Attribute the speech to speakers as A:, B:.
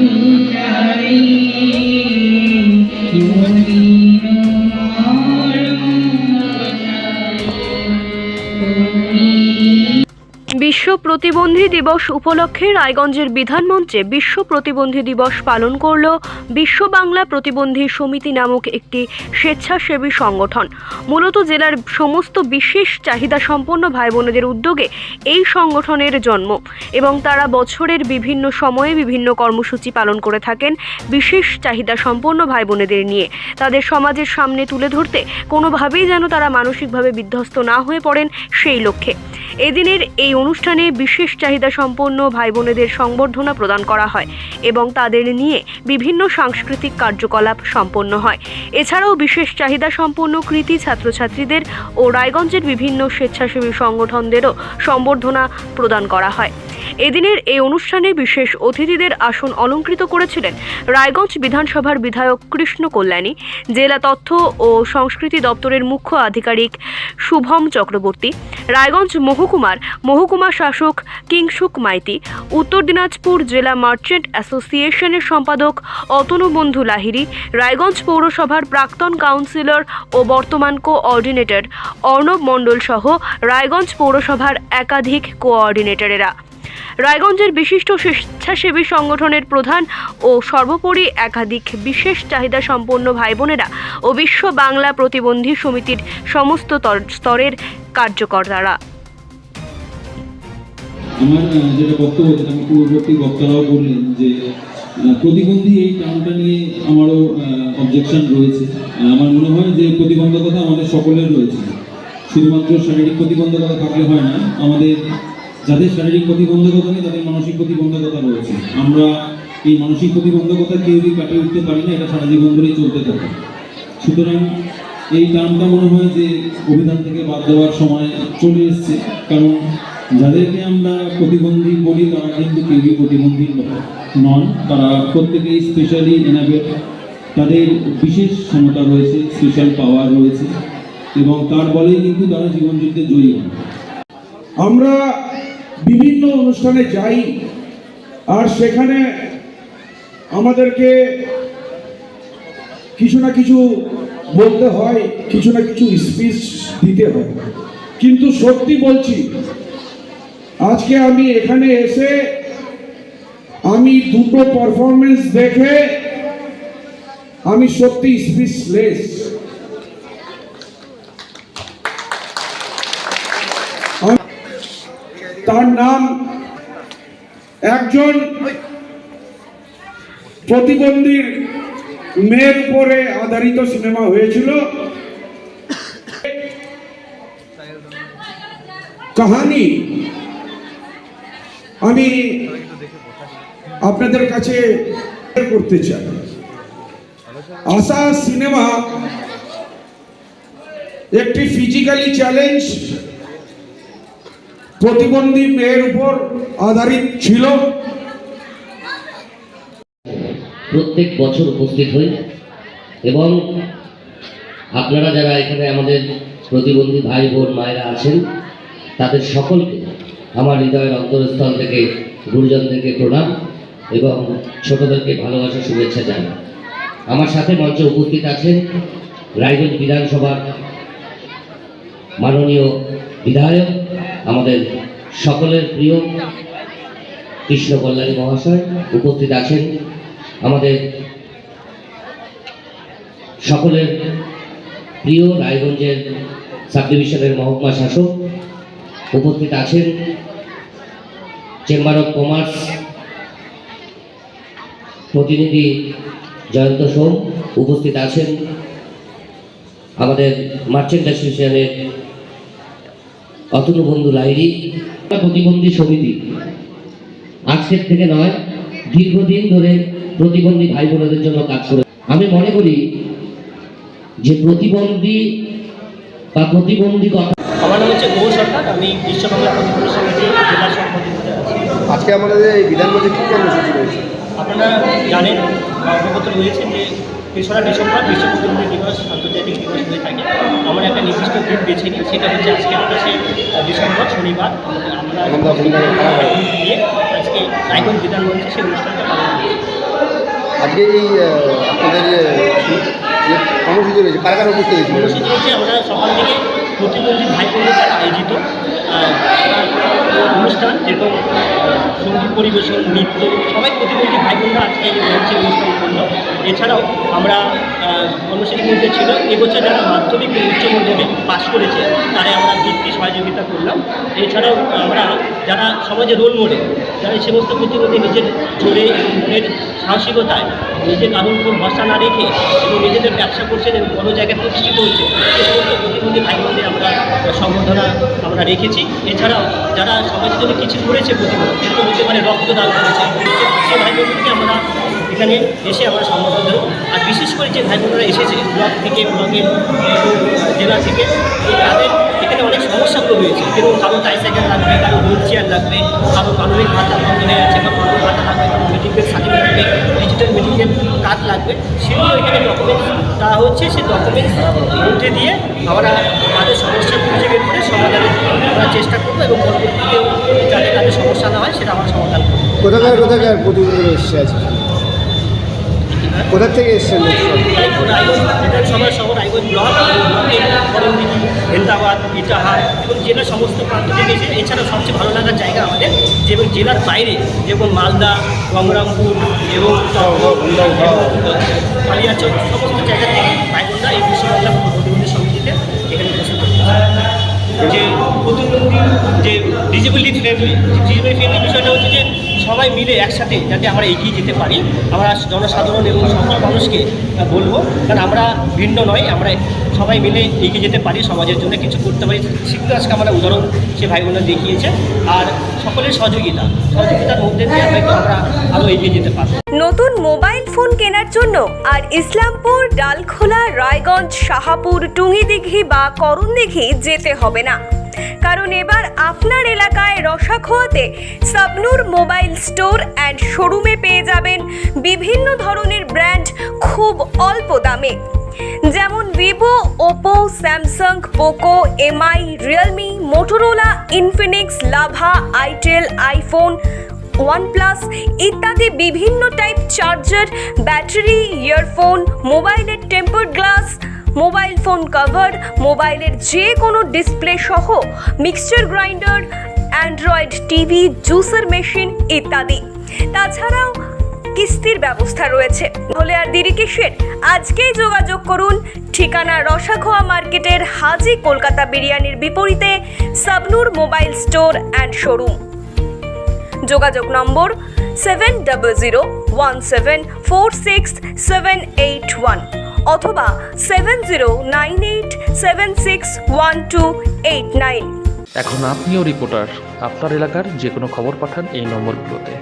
A: বিশ্ব প্রতিবন্ধী দিবস উপলক্ষে রায়গঞ্জের বিধান মঞ্চে বিশ্ব প্রতিবন্ধী দিবস পালন করল বিশ্ব বাংলা প্রতিবন্ধী সমিতি নামক একটি স্বেচ্ছাসেবী সংগঠন। মূলত জেলার সমস্ত বিশেষ চাহিদা সম্পন্ন ভাই বোনেদের উদ্যোগে এই সংগঠনের জন্ম এবং তারা বছরের বিভিন্ন সময়ে বিভিন্ন কর্মসূচি পালন করে থাকেন বিশেষ চাহিদা সম্পন্ন ভাই বোনেদের নিয়ে। তাদের সমাজের সামনে তুলে ধরতে কোনোভাবেই যেন তারা মানসিকভাবে বিধ্বস্ত না হয়ে পড়েন সেই লক্ষ্যে। এদিনের এই অনুষ্ঠানে বিশেষ চাহিদা সম্পন্ন ভাই বোনেদের সংবর্ধনা প্রদান করা হয় এবং তাদের নিয়ে বিভিন্ন সাংস্কৃতিক কার্যকলাপ সম্পন্ন হয়। এছাড়াও বিশেষ চাহিদা সম্পন্ন কৃতি ছাত্রছাত্রীদের ও রায়গঞ্জের বিভিন্ন স্বেচ্ছাসেবী সংগঠনদেরও সংবর্ধনা প্রদান করা হয়। এদিনের এই অনুষ্ঠানে বিশেষ অতিথিদের আসন অলঙ্কৃত করেছিলেন রায়গঞ্জ বিধানসভার বিধায়ক কৃষ্ণ কল্যাণী, জেলা তথ্য ও সংস্কৃতি দপ্তরের মুখ্য আধিকারিক শুভম চক্রবর্তী, রায়গঞ্জ মহকুমার মহকুমা শাসক কিংসুক মাইতি, উত্তর দিনাজপুর জেলা মার্চেন্ট অ্যাসোসিয়েশনের সম্পাদক অতনু বন্ধু লাহিরি রায়গঞ্জ পৌরসভার প্রাক্তন কাউন্সিলর ও বর্তমান কোঅর্ডিনেটর অর্ণব মণ্ডল সহ রায়গঞ্জ পৌরসভার একাধিক কোঅর্ডিনেটরেরা। রায়গঞ্জের বিশিষ্ট স্বেচ্ছাসেবী সংগঠনের প্রধান ও সর্বোপরি একাধিক বিশেষ চাহিদা সম্পন্ন ভাই বোনেরা ও বিশ্ব বাংলা প্রতিবন্ধী সমিতির সমস্ত স্তরের কার্যকর্তারা।
B: আমার যেটা বক্তব্য, যেটা আমার পূর্ববর্তী বক্তারাও বললেন যে প্রতিবন্ধী এই টার্মটা নিয়ে আমারও অবজেকশন রয়েছে। আমার মনে হয় যে প্রতিবন্ধকতা আমাদের সকলের রয়েছে। শুধুমাত্র শারীরিক প্রতিবন্ধকতা থাকলে হয় না, আমাদের যাদের শারীরিক প্রতিবন্ধকতা নেই, তাদের মানসিক প্রতিবন্ধকতা রয়েছে। আমরা এই মানসিক প্রতিবন্ধকতা কেউ কেউই কাটিয়ে উঠতে পারি না, এটা সারা জীবন ধরেই চলতে থাকে। সুতরাং এই টার্মটা মনে হয় যে অভিধান থেকে বাদ দেওয়ার সময় চলে এসছে। কারণ যাদেরকে আমরা প্রতিবন্ধী বলি, তারা কিন্তু কেউই প্রতিবন্ধী নন, তারা প্রত্যেকেই স্পেশালি এনাবেল তাদের বিশেষ ক্ষমতা রয়েছে স্পেশাল পাওয়ার রয়েছে। এবং তার বলেই কিন্তু তারা জীবন যুদ্ধে
C: আমরা বিভিন্ন অনুষ্ঠানে যাই, আর সেখানে আমাদেরকে কিছু না কিছু বলতে হয়, কিছু না কিছু স্পিচ দিতে হয়। কিন্তু সত্যি বলছি, আজকে আমি এখানে এসে আমি দুটো পারফরমেন্স দেখে আমি সত্যি স্পিচলেস তার নাম একজন প্রতিবন্ধীর মেয়ের উপরে আধারিত সিনেমা হয়েছিল। কাহানি। আমি আপনাদের কাছে করতে চাই। আশা সিনেমা একটি ফিজিক্যালি চ্যালেঞ্জ প্রতিবন্ধী মেয়ের উপর আধারিত ছিল।
D: প্রত্যেক বছর উপস্থিত হই এবং আপনারা যারা এখানে আমাদের প্রতিবন্ধী ভাই বোন মায়েরা আছেন, তাদের সকলকে আমার হৃদয়ের অন্তরস্থল থেকে গুরুজনদেরকে প্রণাম এবং ছোটদেরকে ভালোবাসা শুভেচ্ছা জানাই। আমার সাথে মঞ্চে উপস্থিত আছেন রায়গঞ্জ বিধানসভার মাননীয় বিধায়ক, আমাদের সকলের প্রিয় কৃষ্ণ কল্যাণী মহাশয় উপস্থিত আছেন। আমাদের সকলের প্রিয় রায়গঞ্জের সাব ডিভিশনের মহকুমা শাসক উপস্থিত আছেন। চেম্বার অফ কমার্স প্রতিনিধি জয়ন্ত সোম উপস্থিত আছেন। আমাদের মার্চেন্ট অ্যাসোসিয়েশনের অতনু বন্ধু লাইরি প্রতিবন্ধী সমিতি। আজকের থেকে নয় দীর্ঘদিন ধরে প্রতিবন্ধী ভাই বোনদের জন্য কাজ করে। আমি মনে করি যে প্রতিবন্ধী বা প্রতিবন্ধী কথা
E: আমার নাম হচ্ছে গৌর সরকার আমি বিশ্ব বাংলা প্রতিবন্ধী সমিতি জেলা সভাপতি
F: আজকে আমাদের এই বিধানমন্ত্রী কী কর্মসূচি রয়েছে
E: আপনারা জানেন বা অবগত রয়েছে যে তেসরা ডিসেম্বর বিশ্ব প্রতিবন্ধী দিবস আন্তর্জাতিক দিবস হয়ে থাকে। আমরা একটা নির্দিষ্ট দিন বেছে নিই সেটা হচ্ছে আজকে আঠাশে ডিসেম্বর শনিবার। আমরা আজকে রায়গঞ্জ বিধানমন্ত্রী সেই অনুষ্ঠানটা পালন করছি।
F: আজকে এই আপনাদের কর্মসূচি রয়েছে কারা কারা উপস্থিত
E: কর্মসূচি হচ্ছে আমরা সকাল থেকে প্রতিবন্ধী ভাই বোনদের দ্বারা আয়োজিত অনুষ্ঠান যেরকম সংগীত পরিবেশন, নৃত্য, সবাই প্রতিবন্ধী ভাই বোনরা আজকে মঞ্চে অনুষ্ঠান করল। এছাড়াও আমরা কর্মসূচির মধ্যে ছিল এবছর যারা মাধ্যমিক উচ্চ মাধ্যমিক পাশ করেছে তারা আমরা বৃত্তি সহযোগিতা করলাম। এছাড়াও আমরা যারা সমাজে রোল মডেল যারা এই সমস্ত প্রতিবন্ধী নিজের জোরে মনের সাহসিকতায় নিজের কারোর উপর ভরসা না রেখে এবং নিজেদের ব্যবসা করছেন এবং বড় জায়গায় প্রতিষ্ঠিত হচ্ছে সে সমস্ত প্রতিবন্ধী ভাই বোনদের আমরা সম্বর্ধনা আমরা রেখেছি। এছাড়াও যারা সমাজের জন্য কিছু করেছে প্রতিবন্ধী যেরকম হতে পারে রক্তদান করেছে। সেই ভাই বোনদেরকে আমরা এখানে এসে আমরা সম্মান দেবো আর বিশেষ করে যে ভাই বোনরা এসেছে ব্লক থেকে, ব্লকের জেলা থেকে, তাদের এখানে অনেক সমস্যাগুলো রয়েছে। কেউ কারও সাইকেল লাগবে, কারও হুইল চেয়ার লাগবে, কারও কারোর ভাতা বন্ধ হয়ে আছে কারও মানবিক ভাতা লাগবে, কারও মেডিকেল সার্টিফিকেট লাগবে। কার্ড লাগবে, সেগুলো এখানে ডকুমেন্টস দেওয়া হচ্ছে সেই ডকুমেন্টস মধ্যে দিয়ে আমরা তাদের সমস্যা খুঁজে বের করে সমাধানের করার চেষ্টা করব এবং পরবর্তীতে যাতে তাদের সমস্যা না হয়, সেটা আমরা সমাধান করব।
F: কোথাকার কোথাকার এসছে আজকে? কোথা থেকে এসছেন?
E: বিধানসভার শহর রায়গঞ্জ ব্লক হেন্দাবাদ ইটাহার এবং জেলার সমস্ত প্রান্ত থেকে এসে এছাড়া সবচেয়ে ভালো লাগার জায়গা আমাদের যে এবং জেলার বাইরে যেমন মালদা, গঙ্গারামপুর এবং কালিয়াচক, সমস্ত জায়গা থেকে ভাইবোনরা এই বিশ্ববাংলা প্রতিবন্ধী সমিতিতে এখানে যে প্রতিবন্ধী, যে ডিজেবিলিটি ফ্রেন্ডলি ডিজেবিলিটি ফ্রেন্ডলি বিষয়টা হচ্ছে যে সবাই মিলে একসাথে যাতে আমরা এগিয়ে যেতে পারি, আমরা জনসাধারণ এবং সকল মানুষকে বলব। কারণ আমরা ভিন্ন নয়, আমরা সবাই মিলে এগিয়ে যেতে পারি, সমাজের জন্য কিছু করতে পারি। শিখতে আজকে আমরা উদাহরণ সে ভাই বোনরা দেখিয়েছে। আর সকলের সহযোগিতা, সহযোগিতার মধ্যে দিয়ে হয়তো আমরা আরও এগিয়ে যেতে পারব।
A: নতুন মোবাইল ফোন কেনার জন্য আর ইসলামপুর, ডালখোলা, রায়গঞ্জ, শাহাপুর, টুঙ্গিদিঘি বা করণদিঘি যেতে হবে না। কারণ এবার আপনার এলাকায় রসাখোয়াতে সাবনুর মোবাইল স্টোর অ্যান্ড শোরুমে পেয়ে যাবেন বিভিন্ন ধরনের ব্র্যান্ড খুব অল্প দামে। যেমন Vivo, Oppo, Samsung, Poco, Mi, Realme, Motorola, Infinix, Lava, itel, iPhone, OnePlus ইত্যাদি বিভিন্ন টাইপ চার্জার, ব্যাটারি, ইয়ারফোন, মোবাইলের temper glass mobile phone cover মোবাইলের যে কোনো ডিসপ্লে সহ mixer grinder Android TV juicer machine ইত্যাদি। তাছাড়াও কিস্তির ব্যবস্থা রয়েছে। বলে আর দেরি কিসের? আজকেই যোগাযোগ করুন ঠিকানা রসাখোয়া মার্কেটের হাজি কলকাতা বিরিয়ানির বিপরীতে Sabnur mobile store and showroom. যোগাযোগ নম্বর seven double zero one seven four six seven eight one অথবা seven zero nine eight seven six one two eight nine
G: এখন আপনিও রিপোর্টার আপনার এলাকার যে কোনো খবর পাঠান এই নম্বরগুলোতে।